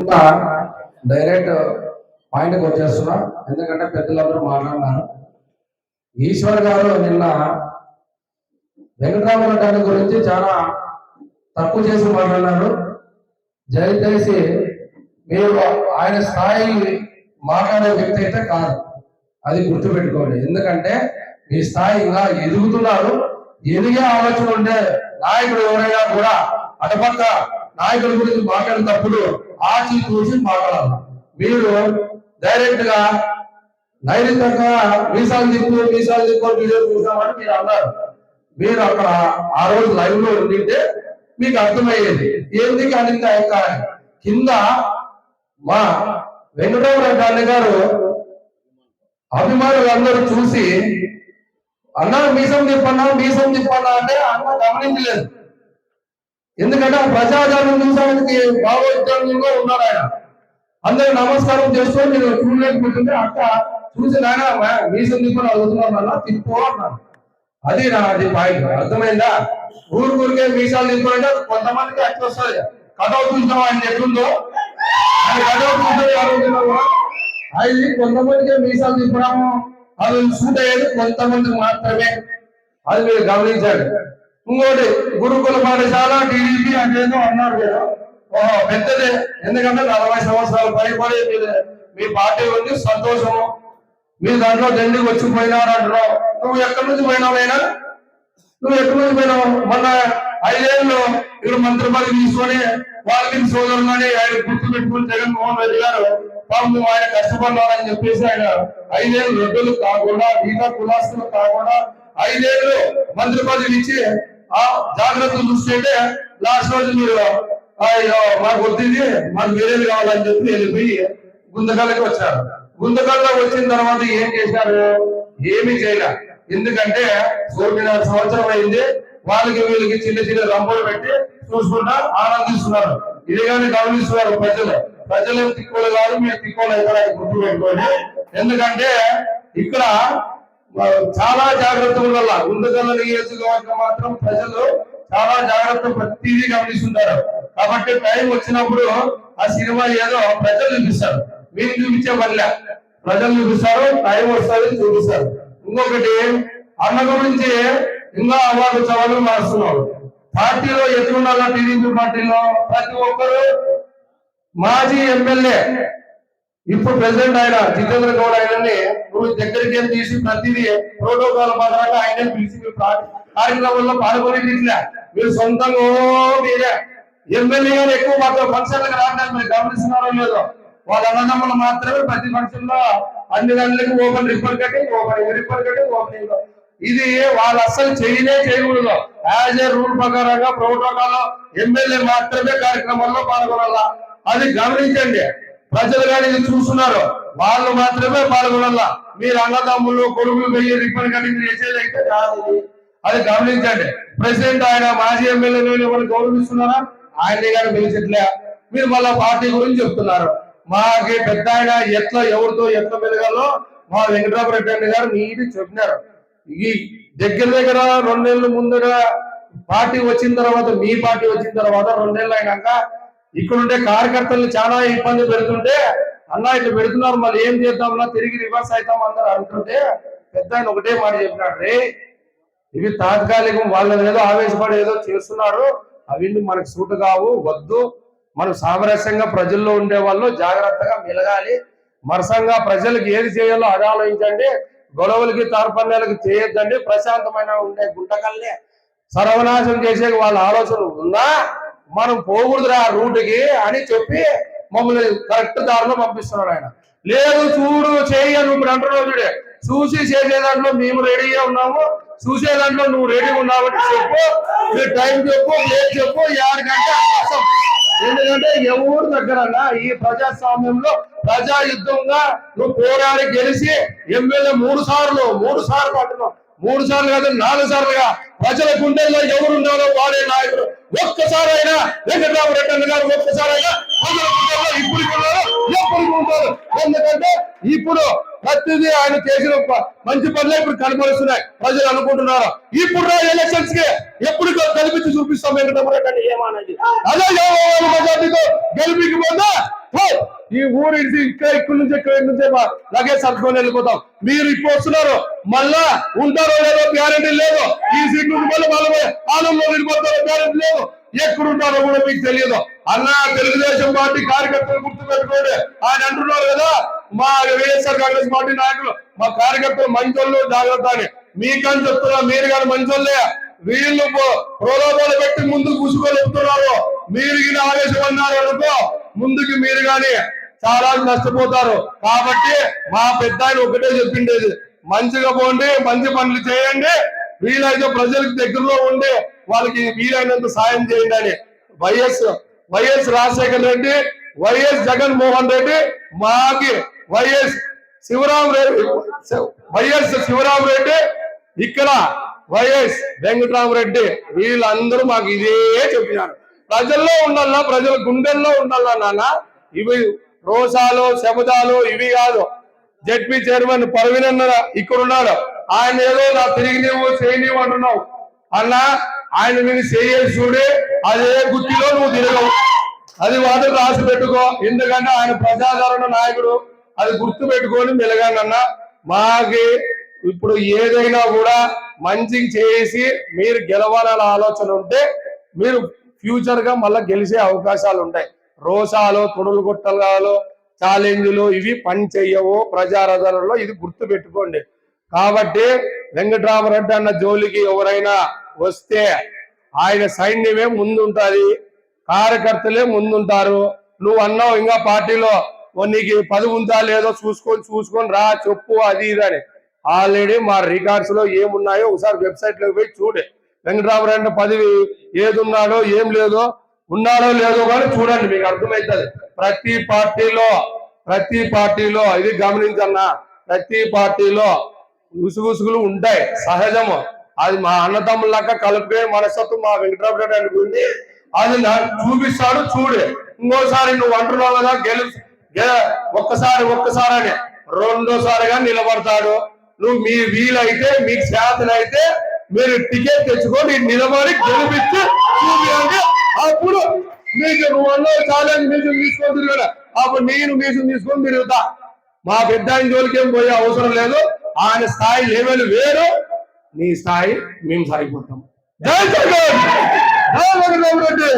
ఇంకా డైరెక్ట్ పాయింట్కి వచ్చేస్తున్నా. ఎందుకంటే పెద్దలందరూ మాట్లాడినారు. ఈశ్వర్ గారు నిన్న వెంకటరామరెడ్డి గారి గురించి చాలా తక్కువ చేసి మాట్లాడినారు. దయచేసి మీరు ఆయన స్థాయి మాట్లాడే వ్యక్తి అయితే కాదు. అది గుర్తుపెట్టుకోండి. ఎందుకంటే మీ స్థాయి ఇంకా ఎదుగుతున్నారు. ఎదిగే ఆలోచన ఉండే నాయకుడు ఎవరైనా కూడా అటుపక్క నాయకుల గురించి మాట్లాడేటప్పుడు ఆచి చూసి మాట్లాడాలి. మీరు డైరెక్ట్గా నైరుతంగా మీసాలు తిప్పు మీసాలు తిప్పు వీడియో చూసామని మీరు అన్నారు. మీరు అక్కడ ఆ రోజు లైవ్లో ఉండింటే మీకు అర్థమయ్యేది. ఏంది కానీ ఆయన కింద మా వెంకటరామరావు గాంధీ గారు అభిమానులు అందరూ చూసి అన్న మీసం తిప్పన్నా మీసం తిప్పన్నా అంటే అన్న గమనించలేదు. ఎందుకంటే ఆ ప్రజాదరణ చూసానికి భావోద్యంగా ఉన్నారు ఆయన. అందరూ నమస్కారం చేస్తూ నేను చూడలేకపోతుంటే అక్క చూసి నాయన మీసం తిప్పని అడుగుతున్నాను అన్న తిప్పు అన్నాను అది నా అది పాయింట్. అర్థమైందా? ఊరు ఊరికే మీసాలు తిప్పుకుంటే కొంతమందికి అట్లా వస్తుంది. కథ చూసినాం ఆయన ఎట్లుందో? ఆయన కటౌట్ చూస్తే అది కొంతమందికి మీసాలు తిప్పడము అది సూట్ అయ్యేది కొంతమందికి మాత్రమే. అది మీరు గమనించండి ఇంకోటి గురుకుల పాఠశాల టీడీపీ అదేదో అన్నారు కదా. ఓహో పెద్దదే. ఎందుకంటే నలభై సంవత్సరాలు పైపడే మీ- పార్టీ ఉంది సంతోషము. మీ దాంట్లో దండికి వచ్చి పోయినారు అంటున్నావు. నువ్వు ఎక్కడి నుంచి పోయినావైనా నువ్వు ఎక్కడి నుంచి పోయినావు? మొన్న ఐదేళ్ళు ఇక్కడ మంత్రి పదవి తీసుకొని వాళ్ళకి సోదరులని ఆయన గుర్తు పెట్టుకుని జగన్మోహన్ రెడ్డి గారు పాపం ఆయన కష్టపడ్డారని చెప్పేసి ఆయన ఐదేళ్ళు రెడ్డులు కాకుండా మిగతా కులాస్తులు కాకుండా ఐదేళ్ళు మంత్రి పదవి ఇచ్చి ఆ జాగ్రత్తలు చూస్తుంటే లాస్ట్ రోజు మీరు మాకు వద్దింది మాకు వేరేది కావాలని చెప్పి వెళ్ళిపోయి గుంతకల్కి వచ్చారు గుంతకల్లో వచ్చిన తర్వాత ఏం చేశారు? ఏమీ చేయలే. ఎందుకంటే తొమ్మిదిన్నర సంవత్సరం అయింది వాళ్ళకి వీళ్ళకి చిన్న చిన్న రంపులు పెట్టి చూసుకుంటా ఆనందిస్తున్నారు. ఇది కానీ గమనిస్తున్నారు ప్రజలు. ప్రజలు తిక్కులు కాదు మీరు తిక్కులు అవుతారని గుర్తు పెట్టుకోండి. ఎందుకంటే ఇక్కడ చాలా జాగ్రత్త ఉండాల? గుంతకల్ల నియోజకవర్గం మాత్రం ప్రజలు చాలా జాగ్రత్త ప్రతిదీ గమనిస్తుంటారు. కాబట్టి టైం వచ్చినప్పుడు ఆ సినిమా ఏదో ప్రజలు చూపిస్తారు. మీరు చూపించే వల్ల ప్రజలు చూపిస్తారు టైం వస్తుంది చూపిస్తారు. ఇంకొకటి అన్న గురించి ఇంకా అవార్డు సవాళ్ళు మారుస్తున్నారు. పార్టీలో ఎదురుండాల టీడీపీ పార్టీలో? ప్రతి ఒక్కరు మాజీ ఎమ్మెల్యే ఇప్పుడు ప్రెసిడెంట్ ఆయన జితేంద్ర గౌడ్ ఆయనని నువ్వు దగ్గరికి ఏం తీసి ప్రతిదీ ప్రోటోకాల్ పరంగా ఆయన పిలిచి మీ కార్యక్రమంలో పాల్గొని ఇట్లా మీరు సొంతంగా మీరే. ఎమ్మెల్యే గారు ఎక్కువ మాత్రం ఫంక్షన్లకు రావడానికి మీరు గమనిస్తున్నారో లేదో. వాళ్ళ అన్నదమ్ములు మాత్రమే ప్రతి ఫంక్షన్లో అన్ని గంటలకి open ribbon cutting open ribbon cutting opening ఇది వాళ్ళు అస్సలు చేయనే చేయకూడదు. యాజ్ ఏ రూల్ ప్రకారంగా ప్రోటోకాల్ ఎమ్మెల్యే మాత్రమే కార్యక్రమంలో పాల్గొనాలా. అది గమనించండి. ప్రజలు కానీ ఇది చూస్తున్నారు. వాళ్ళు మాత్రమే పాల్గొనాల? మీరు అన్నదమ్ములు కొడుకులు వెయ్యి రిబ్బన్ కటింగ్ చేసేది అయితే కాదు అది గమనించండి. ప్రెసిడెంట్ ఆయన మాజీ ఎమ్మెల్యే ఎవరు గౌరవిస్తున్నారా ఆయన్ని కానీ పిలిచట్లే. మీరు మళ్ళా పార్టీ గురించి చెప్తున్నారు. మాకి పెద్ద ఆయన ఎట్లా ఎవరితో ఎట్లా మెలగాలో మా వెంకటరామరెడ్డి రెడ్డి గారు నీటి చెప్పినారు. ఈ దగ్గర దగ్గర రెండేళ్ళ ముందుగా పార్టీ వచ్చిన తర్వాత మీ పార్టీ వచ్చిన తర్వాత రెండేళ్ళు అయినాక ఇక్కడ ఉండే కార్యకర్తలు చాలా ఇబ్బంది పెడుతుంటే అన్న ఇట్లా పెడుతున్నారు మళ్ళీ ఏం చేద్దామన్నా తిరిగి రివర్స్ అవుతాం అందరు అంటుంటే పెద్ద ఆయన ఒకటే మాట చెప్పినాడు రే ఇవి తాత్కాలికం వాళ్ళని ఏదో ఆవేశపడి ఏదో చేస్తున్నారు అవి మనకు సూటు కావు వద్దు. మనం సామరస్యంగా ప్రజల్లో ఉండే వాళ్ళు జాగ్రత్తగా మెలగాలి. మరసంగా ప్రజలకు ఏది చేయాలో అది ఆలోచించండి. గొడవలకి తార్పణ్యాలకి చేయొద్దండి. ప్రశాంతమైన ఉండే గుంటకల్ని సర్వనాశం చేసే వాళ్ళ ఆలోచన ఉందా? మనం పోకూడదురా రూట్కి అని చెప్పి మమ్మల్ని కరెక్ట్ దారిలో పంపిస్తున్నాడు ఆయన. లేదు చూడు చేయను నువ్వు ఇప్పుడు అంటున్నావు చూడే. చూసి చేసే దాంట్లో మేము రెడీగా ఉన్నాము. చూసే దాంట్లో నువ్వు రెడీగా ఉన్నావు చెప్పు. నీ టైం చెప్పు లేదు చెప్పు యాడికంటే అవకాశం. ఎందుకంటే ఎవరు దగ్గరన్నా ఈ ప్రజాస్వామ్యంలో ప్రజా యుద్ధంగా నువ్వు పోరాడి గెలిచి ఎమ్మెల్యే మూడు సార్లు మూడు సార్లు అంటున్నావు. మూడు సార్లు కాదు నాలుగు సార్లుగా ప్రజల గుండెల్లో ఎవరు ఉన్నారో వాడే నాయకుడు ఒక్కసారైనా వెంకటరామరెడ్డి రెడ్డి గారు ఒక్కసారైనా ప్రజల ఇప్పుడు ఎప్పుడు ఉంటారు? ఎందుకంటే ఇప్పుడు ప్రతిదీ ఆయన చేసిన మంచి పనులే ఇప్పుడు కనబడుస్తున్నాయి ప్రజలు అనుకుంటున్నారు? ఇప్పుడు ఎలక్షన్స్కి ఎప్పుడు కల్పించి చూపిస్తాం వెంకటరామరెడ్డి అని ఏమన్నది అదే మెజార్టీతో గెలిపికి పోతే ఈ ఊరి ఇంకా ఇక్కడి నుంచి ఇక్కడ నుంచి లగేజ్ సర్దుకొని వెళ్ళిపోతాం. మీరు ఇప్పుడు వస్తున్నారు మళ్ళా ఉంటారో లేదో గ్యారెంటీ లేదు. ఈ సీట్ నుంచి మళ్ళీ మళ్ళీ ఆనందంలో వెళ్ళిపోతారో గ్యారెంటీ లేదు. ఎక్కడ ఉంటారో కూడా మీకు తెలియదు. అన్న తెలుగుదేశం పార్టీ కార్యకర్తలు గుర్తు పెట్టుకోండి ఆయన అంటున్నారు కదా మా వైఎస్ఆర్ కాంగ్రెస్ పార్టీ నాయకులు మా కార్యకర్తలు మంచోళ్ళు జాగ్రత్త అని. మీకని చెప్తున్నా మీరు కానీ మంచోళ్ళే. వీళ్ళు ప్రలోభాలు పెట్టి ముందుకు కూసుకోలేపుతున్నారు మీరు గిన ఆవేశం అన్నారు అనుకో ముందుకు మీరు కానీ చాలా నష్టపోతారు. కాబట్టి మా పెద్ద ఆయన ఒకటే చెప్పిండేది మంచిగా పోండి మంచి పనులు చేయండి వీలైతే ప్రజలకు దగ్గరలో ఉండి వాళ్ళకి వీలైనంత సాయం చేయండి అని YS YS Rajasekhar Reddy YS Jaganmohan Reddy మాకి వైఎస్ శివరాం రెడ్డి వైఎస్ శివరాం రెడ్డి ఇక్కడ వైఎస్ వెంకటరామరెడ్డి వీళ్ళందరూ మాకు ఇదే చెప్పినారు. ప్రజల్లో ఉండాలా ప్రజల గుండెల్లో ఉండాలా నాన్న ఇవి రోసాలు శబదాలు ఇవి కాదు. జడ్పీ చైర్మన్ పర్వీన్ అన్న ఇక్కడ ఉన్నాడు ఆయన ఏదో నా తిరిగి నీవు చేయనివ్వు అంటున్నావు. అన్న ఆయన నేను చేయాలి చూడి అదే గుత్తిలో నువ్వు తిరగవు. అది మాత్రం రాసి పెట్టుకో. ఎందుకంటే ఆయన ప్రజాదరణ నాయకుడు. అది గుర్తు పెట్టుకొని మెలగానన్న మాకి ఇప్పుడు ఏదైనా కూడా మంచిగా చేసి మీరు గెలవాలన్న ఆలోచన ఉంటే మీరు ఫ్యూచర్గా మళ్ళీ గెలిచే అవకాశాలు ఉంటాయి. రోసాలు తొడులు గుట్టలు ఛాలెంజ్లు ఇవి పని చెయ్యవు ప్రజారాధనలో ఇది గుర్తు పెట్టుకోండి. కాబట్టి వెంకటరామరెడ్డి అన్న జోలికి ఎవరైనా వస్తే ఆయన సైన్యమే ముందుంటది కార్యకర్తలే ముందుంటారు. నువ్వు అన్నావు ఇంకా పార్టీలో నీకు పదవి ఉందా లేదో చూసుకొని చూసుకొని రా చెప్పు అది ఇది అని. ఆల్రెడీ మా రికార్డ్స్లో ఏమున్నాయో ఒకసారి వెబ్సైట్లోకి పోయి చూడే. వెంకటరామరెడ్డి పదవి ఏది ఉన్నాడో ఏం లేదో ఉన్నాడో లేదో కానీ చూడండి మీకు అర్థమవుతుంది ప్రతి పార్టీలో ప్రతి పార్టీలో ఇది గమనించన్నా ప్రతి పార్టీలో ఉసుగుసుగులు ఉంటాయి సహజము. అది మా అన్నదమ్ములక కలిపే మనస్తత్వం మా వెంకటరామరెడ్డి అని ఉంది అది చూపిస్తాడు చూడు. ఇంకోసారి నువ్వు అంటున్నావు కదా గెలు గె- ఒక్కసారి ఒక్కసారి అని రెండోసారిగా నిలబడతాడు. నువ్వు మీ వీలైతే మీకు చేతనైతే మీరు టికెట్ తెచ్చుకొని నిలబడి గెలిపించి చూపించండి అప్పుడు మీకు నువ్వు అన్న ఛాలెంజ్ మీకు తీసుకొని తిరగడా? అప్పుడు నేను మీకు తీసుకొని తిరుగుతా. మా పెద్ద ఆయన జోలికేం పోయే అవసరం లేదు. ఆయన స్థాయి లెవెల్ వేరు. నీ స్థాయి మేము సాగిపోతాం జై జగన్! జై జగన్ రెడ్డి